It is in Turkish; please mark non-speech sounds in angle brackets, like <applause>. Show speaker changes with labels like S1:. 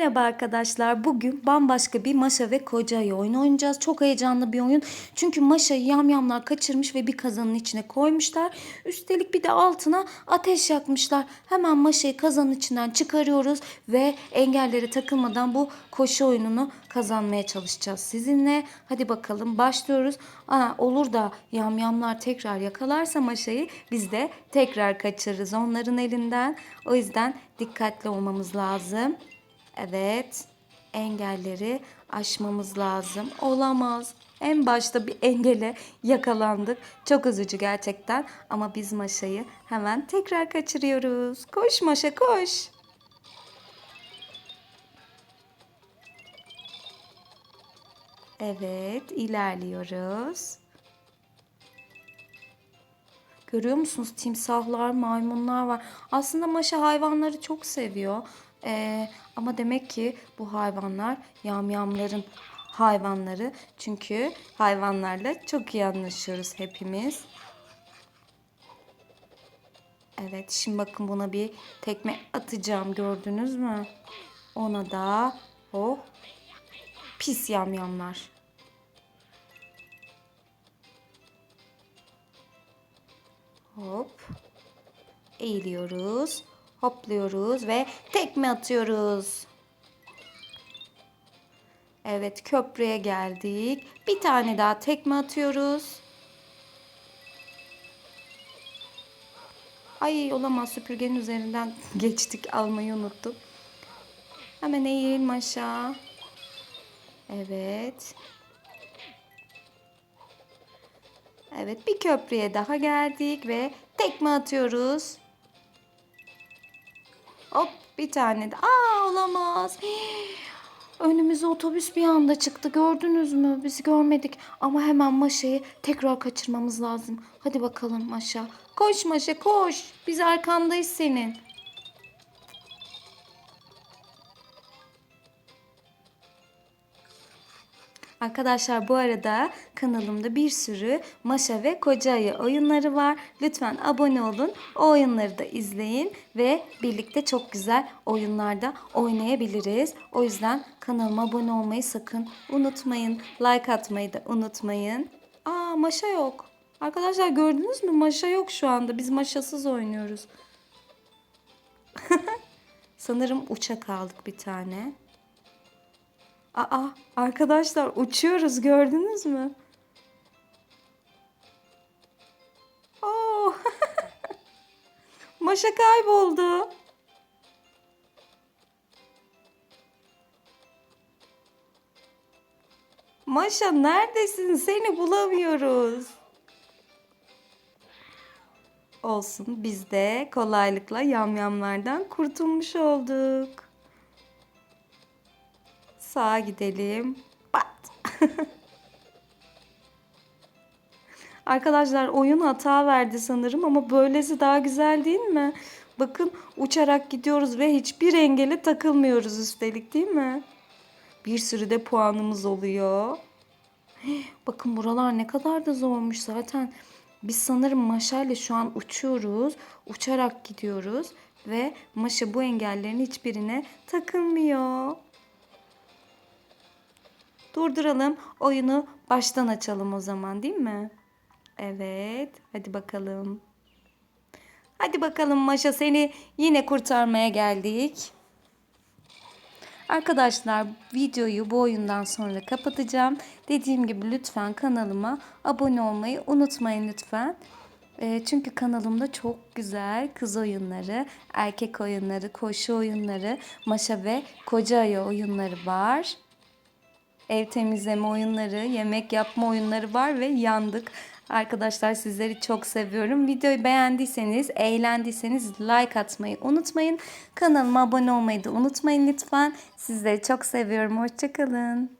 S1: Merhaba arkadaşlar. Bugün bambaşka bir Maşa ve Koca Ayı oyunu oynayacağız. Çok heyecanlı bir oyun. Çünkü Maşa'yı yamyamlar kaçırmış ve bir kazanın içine koymuşlar. Üstelik bir de altına ateş yakmışlar. Hemen Maşa'yı kazanın içinden çıkarıyoruz ve engellere takılmadan bu koşu oyununu kazanmaya çalışacağız sizinle. Hadi bakalım başlıyoruz. Aa, olur da yamyamlar tekrar yakalarsa Maşa'yı biz de tekrar kaçırırız onların elinden. O yüzden dikkatli olmamız lazım. Evet. Engelleri aşmamız lazım. Olamaz. En başta bir engele yakalandık. Çok üzücü gerçekten. Ama biz Maşa'yı hemen tekrar kaçırıyoruz. Koş Maşa koş. Evet, ilerliyoruz. Görüyor musunuz? Timsahlar, maymunlar var. Aslında Maşa hayvanları çok seviyor. Ee, ama demek ki bu hayvanlar yamyamların hayvanları. Çünkü hayvanlarla çok iyi anlaşıyoruz hepimiz. Evet, şimdi bakın buna bir tekme atacağım. Gördünüz mü? Ona da oh pis yamyamlar. Hop. Eğiliyoruz. Hopluyoruz ve tekme atıyoruz. Evet köprüye geldik. Bir tane daha tekme atıyoruz. Ay olamaz süpürgenin üzerinden <laughs> geçtik almayı unuttum. Hemen eğil aşağı. Evet. Evet bir köprüye daha geldik ve tekme atıyoruz. Hop bir tane de. Aa olamaz. <gasps> Önümüze otobüs bir anda çıktı. Gördünüz mü? Biz görmedik. Ama hemen Maşa'yı tekrar kaçırmamız lazım. Hadi bakalım Maşa. Koş Maşa koş. Biz arkandayız senin. Arkadaşlar bu arada kanalımda bir sürü Maşa ve Koca Ayı oyunları var. Lütfen abone olun. O oyunları da izleyin ve birlikte çok güzel oyunlarda oynayabiliriz. O yüzden kanalıma abone olmayı sakın unutmayın. Like atmayı da unutmayın. Aa Maşa yok. Arkadaşlar gördünüz mü? Maşa yok şu anda. Biz Maşasız oynuyoruz. <laughs> Sanırım uçak aldık bir tane. Aa arkadaşlar uçuyoruz gördünüz mü? Oo. <laughs> Maşa kayboldu. Maşa neredesin? Seni bulamıyoruz. Olsun biz de kolaylıkla yamyamlardan kurtulmuş olduk. Sağa gidelim. Bat. <laughs> Arkadaşlar oyun hata verdi sanırım ama böylesi daha güzel değil mi? Bakın uçarak gidiyoruz ve hiçbir engele takılmıyoruz üstelik değil mi? Bir sürü de puanımız oluyor. <gasps> Bakın buralar ne kadar da zormuş zaten. Biz sanırım Maşa ile şu an uçuyoruz. Uçarak gidiyoruz ve Maşa bu engellerin hiçbirine takılmıyor. Durduralım. Oyunu baştan açalım o zaman değil mi? Evet. Hadi bakalım. Hadi bakalım Maşa seni yine kurtarmaya geldik. Arkadaşlar videoyu bu oyundan sonra kapatacağım. Dediğim gibi lütfen kanalıma abone olmayı unutmayın lütfen. E, çünkü kanalımda çok güzel kız oyunları, erkek oyunları, koşu oyunları, maşa ve koca ayı oyunları var ev temizleme oyunları, yemek yapma oyunları var ve yandık. Arkadaşlar sizleri çok seviyorum. Videoyu beğendiyseniz, eğlendiyseniz like atmayı unutmayın. Kanalıma abone olmayı da unutmayın lütfen. Sizleri çok seviyorum. Hoşçakalın.